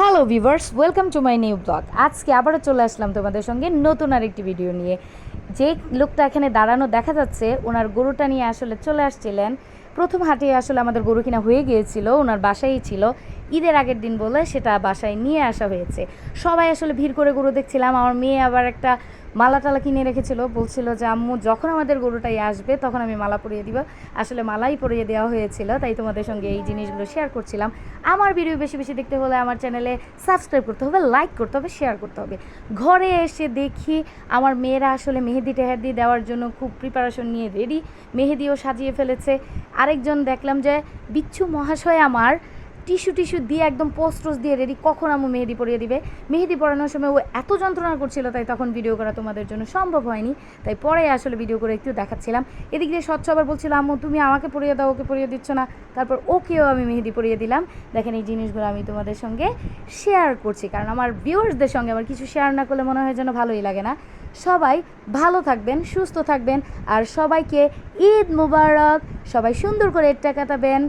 Hello viewers welcome to my new blog আজকে আবারও চলে আসলাম তোমাদের সঙ্গে নতুন আরেকটি ভিডিও নিয়ে। যে লোকটা এখানে দাঁড়ানো দেখা যাচ্ছে, ওনার গরুটা নিয়ে আসলে চলে আসছিলেন। প্রথম হাটে আসলে আমাদের গরু কিনা হয়ে গিয়েছিল, ওনার বাসায়ই ছিল। ঈদের আগের দিন বলে সেটা বাসায় নিয়ে আসা হয়েছে। সবাই আসলে ভিড় করে গরু দেখছিলাম। আমার মেয়ে আবার একটা মালা টালা কিনে রেখেছিল। বলছিল যে, আম্মু, যখন আমাদের গরুটাই আসবে, তখন আমি মালা পরিয়ে দিব। আসলে মালাই পরিয়ে দেওয়া হয়েছিল, তাই তোমাদের সঙ্গে এই জিনিসগুলো শেয়ার করছিলাম। আমার ভিডিও বেশি বেশি দেখতে হলে আমার চ্যানেলে সাবস্ক্রাইব করতে হবে লাইক করতে হবে শেয়ার করতে হবে। ঘরে এসে দেখি আমার মেয়েরা আসলে মেহেদি টেহেদি দেওয়ার জন্য খুব প্রিপারেশন নিয়ে রেডি মেহেদিও সাজিয়ে ফেলেছে। আরেকজন দেখলাম যে, বিচ্ছু মহাশয় আমার টিস্যু টিস্যু দিয়ে একদম পোস্ট দিয়ে রেডি কখন আম্মু মেহেদি পরিয়ে দিবে? মেহেদি পরানোর সময় ও এত যন্ত্রণা করছিল, তাই তখন ভিডিও করা তোমাদের জন্য সম্ভব হয়নি। তাই পরে আসলে ভিডিও করে একটু দেখাচ্ছিলাম। এদিক দিয়ে স্বচ্ছ আবার বলছিল, আম্মু, তুমি আমাকে পরিয়ে দাও, ওকে পরিয়ে দিচ্ছ না। তারপর ওকেও আমি মেহেদি পরিয়ে দিলাম। দেখেন এই জিনিসগুলো আমি তোমাদের সঙ্গে শেয়ার করছি, কারণ আমার ভিউয়ার্সদের সঙ্গে আমার কিছু শেয়ার না করলে মনে হয় যেন ভালোই লাগে না। সবাই ভালো থাকবেন, সুস্থ থাকবেন, আর সবাইকে ঈদ মুবারক। সবাই সুন্দর করে এরটা কাটাবেন